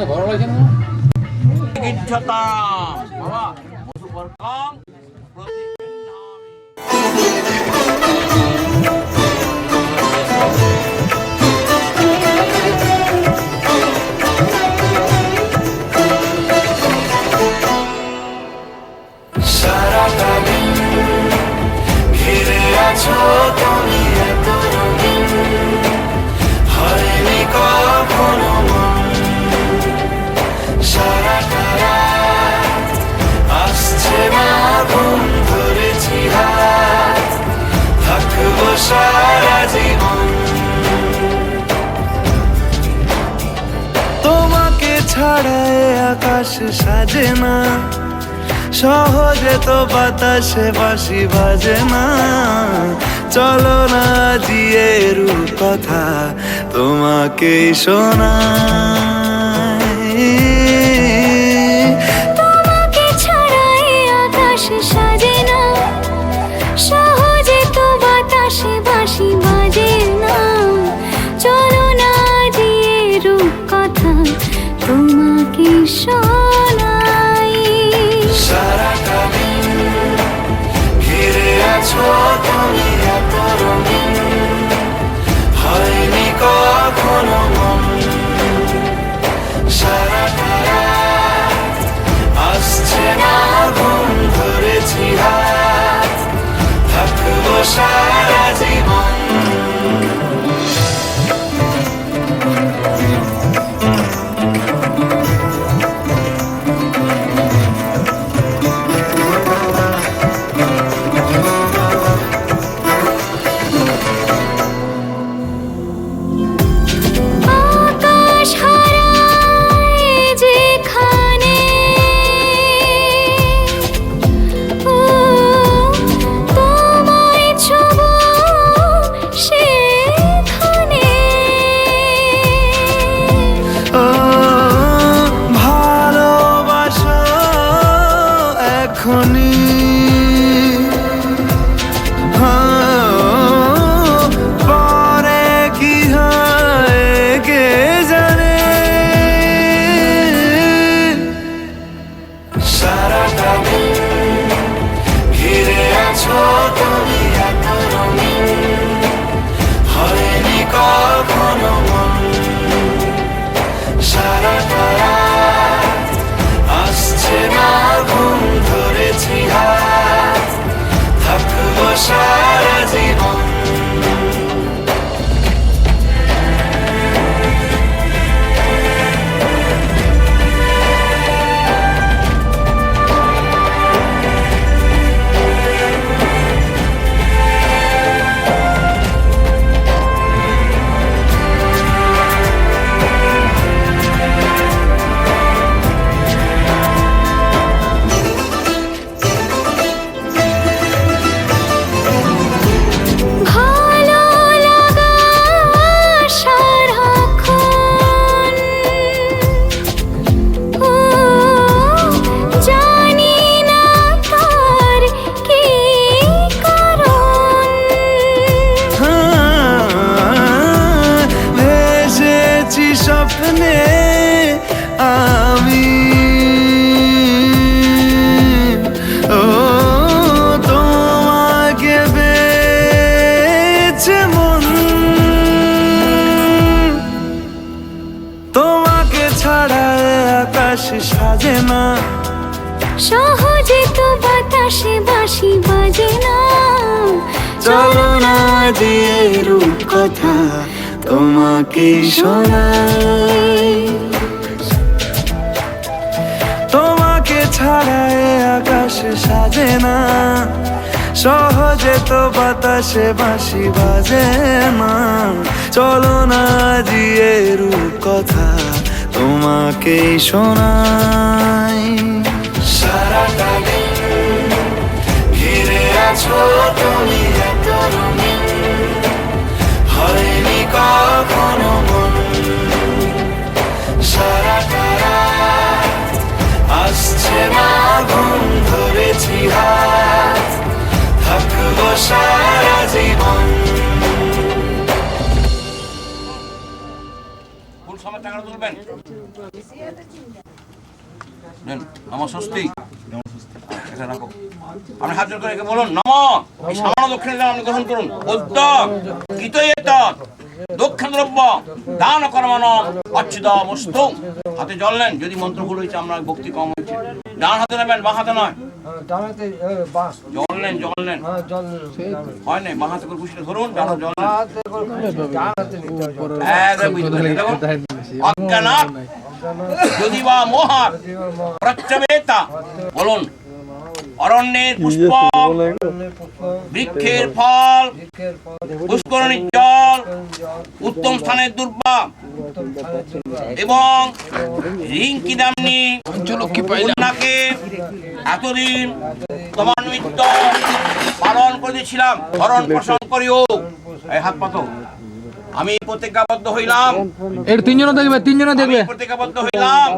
গিজ্জতা লাগছে না? কম সাজে না। সহজে তো বাতাসে বাসি বাজে না। চলো না জিয়ে কথা তোমাকে শোনাই shine. জানে আমি। ও তোমাকে তোমাকে ছাড়া সাজে না। সহজে তো বাতাসে বাসি বাজে না। চলো না দিয়ে রূপ কথা তোমাকে তোমাকে ছাড়া এ আকাশ সাজে না, সহজে তো বাতাসে বাঁশি বাজে না। চলো না দিয়ে রূপ কথা তোমাকে শোনাই। সারাটা দিন ঘিরে আছো তুমি। আসছে আপনি হাত জোর করে বলুন, নম। এই সামান্য দক্ষিণ আপনি গ্রহণ করুন। উদ্যোগ গীতয়েত দক্ষিণ দ্রব্য দান কর্মান অচ্ছিদ মস্তু হাতে জল নেন যদি মন্ত্র ভুল হয়েছে আমরা ভক্তি কম হয়েছে ডান হাতে নেবেন বাঁ হাতে নয়। জল নেন জল নেন। হ্যাঁ হয় নাই? বাঁ হাতে করে ধরুন ডান জল যদি বা মোহার প্রচ্ছবেতা। বলুন অরণ্যের পুষ্প, বৃক্ষের ফল পুষ্করণীর জল, উত্তম স্থানের দুর্বা। এবং রিঙ্কি দামনি, কন্যাকে এতদিন তোমার নিমিত্ত পালন করেছিলাম ভরণ পোষণ করিও হাত পাতো আমি প্রতিজ্ঞাবদ্ধ হইলাম। এর তিনজনে দেখবে তিনজনে দেখবে। প্রতিজ্ঞাবদ্ধ হইলাম।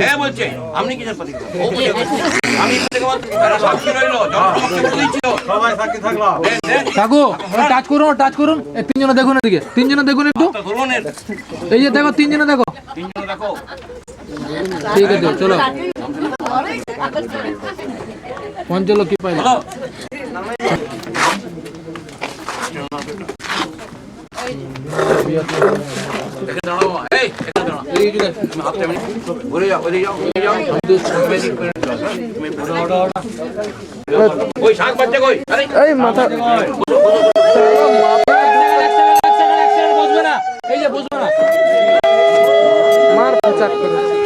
হে বলছে আপনি কিসের প্রতিজ্ঞা? প্রতিজ্ঞা। আমি প্রতিজ্ঞাবদ্ধ সাক্ষী রইল জনসমক্ষে বলে দিচ্ছিল সবাই সাক্ষী থাকল। কাকু টাচ করুন টাচ করুন। এই তিনজনে দেখুন এদিকে তিনজনে দেখুন একটু। এই যে দেখো তিনজনে দেখো। তিনজন দেখো। ঠিক আছে চলো। কি পাইলে। এই মাথা মার চাক করে।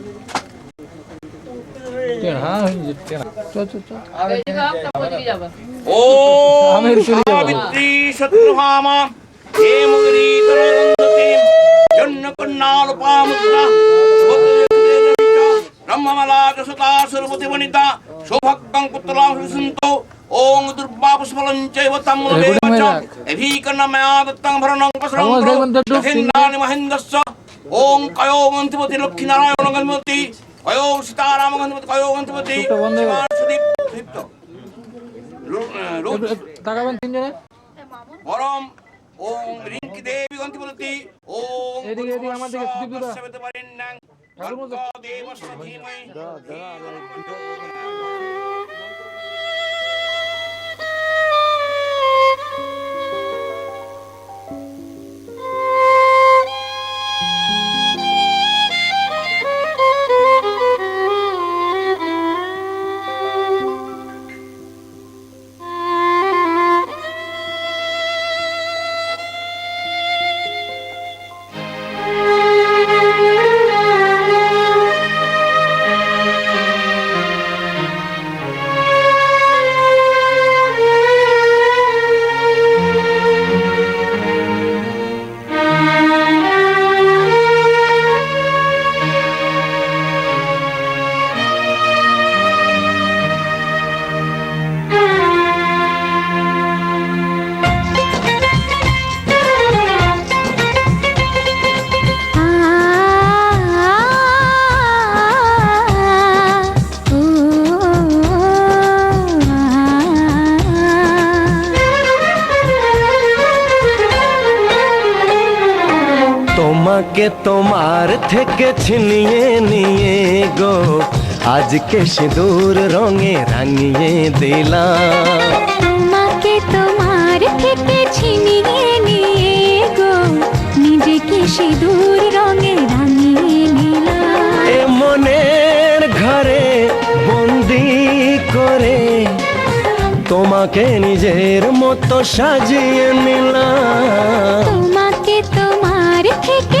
হ্যাঁ চল চল চল ও আমের চলে যাব। সাবিত্রী শত্রুহামা হে মুগরি তরুন্ধতি জন্য কন্যালপা মুদ্রা ব্রহ্মমালা যশতা সর্বতি বনিতা সৌভাগ্যং পুত্রলাম সুসন্ত ওং দুর্বা পুষ্পলং চৈব তাম্মুলবে Recording হয়ে বচ যাক। এভীকর্ণ ময়া দত্তং ভরণং একটু দক্ষিণানি মহেন্দ্রস্য ওং কয়ো গন্ধিপতি লক্ষ্মীনারায়ণ গন্ধিপতি কয়ো সীতারাম গন্ধিপতি কয়ো গন্ধিপতি সুদীপ সুদীপ্ত তাকাবেন তিনজনে পরম ওং রিঙ্কি দেবী গন্ধিপতি ওং এদিকে, এদিকে, আমার দিকে, সুদীপ দাদা। ভর্গবস্য বেদপারিণ্যাং ঠাকুর মশাই। দেবস্য ধীমহি তোমাকে তোমার থেকে ছিনিয়ে নিয়ে গো। আজকে সিঁদুর রঙে রাঙিয়ে দিলাম। তোমাকে তোমার থেকে ছিনিয়ে নিয়ে গো। নিজেকে সিঁদুর রঙে রাঙিয়ে নিলাম। এ মনের ঘরে বন্দি করে তোমাকে নিজের মতো সাজিয়ে নিলাম। তোমাকে তোমার থেকে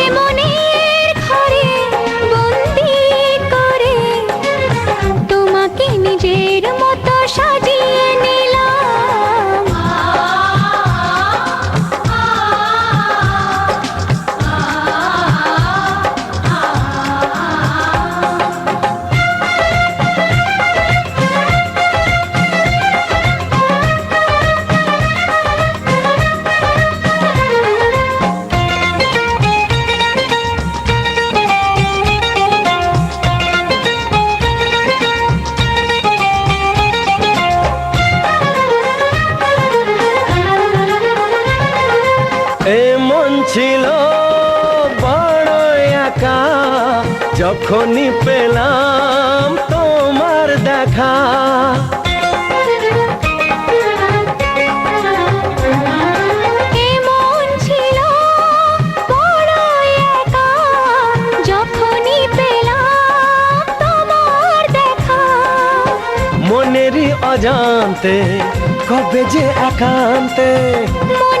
যখনই পেলাম তোমার দেখা। মনেরই অজান্তে কবে যে একান্তে। মনেরই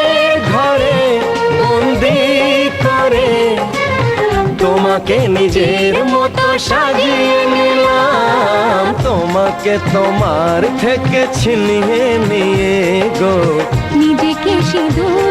তোমাকে নিজের মতো সাজিয়ে নিলাম। তোমাকে তোমার থেকে ছিনিয়ে নিয়ে গো। নিজেকে সিঁদুর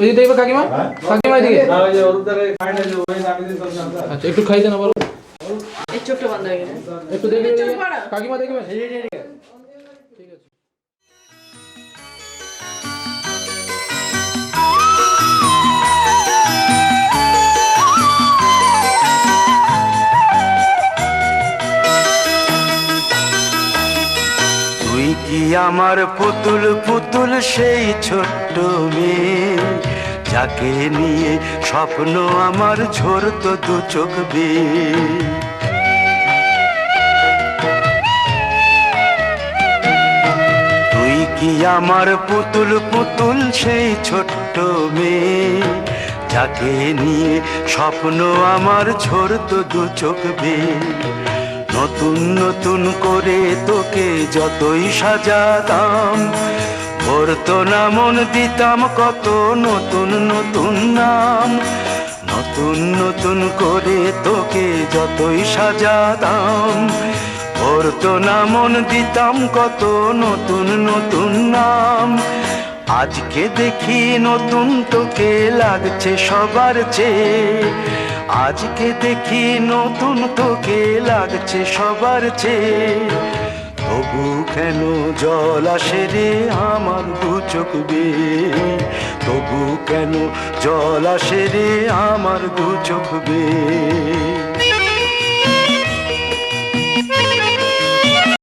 ওই দেখবে কাকিমা? কাকিমা এদিকে। আচ্ছা একটু খাই দেন বলো। এই চোখটা বন্ধ একটু দেখবে। কাকিমা আমার পুতুল পুতুল সেই ছোট্ট মেয়ে? যাকে নিয়ে স্বপ্ন আমার ঝরতো দু চোখ তুই কি আমার পুতুল পুতুল সেই ছোট্ট মেয়ে? যাকে নিয়ে স্বপ্ন আমার ঝরতো দু চোখ নতুন নতুন করে তোকে যতই সাজাতাম ভরতো না মন দিতাম কত নতুন নতুন নাম। নতুন নতুন করে তোকে যতই সাজাতাম। ভরতো না মন দিতাম কত নতুন নতুন নাম। আজকে দেখি নতুন তোকে লাগছে সবার চেয়ে। আজকে দেখি নতুন তোকে লাগছে সবার চেয়ে। কেন জল আসে রে আমার দু চোখ তবু কেন জল আসে রে আমার দু চোখ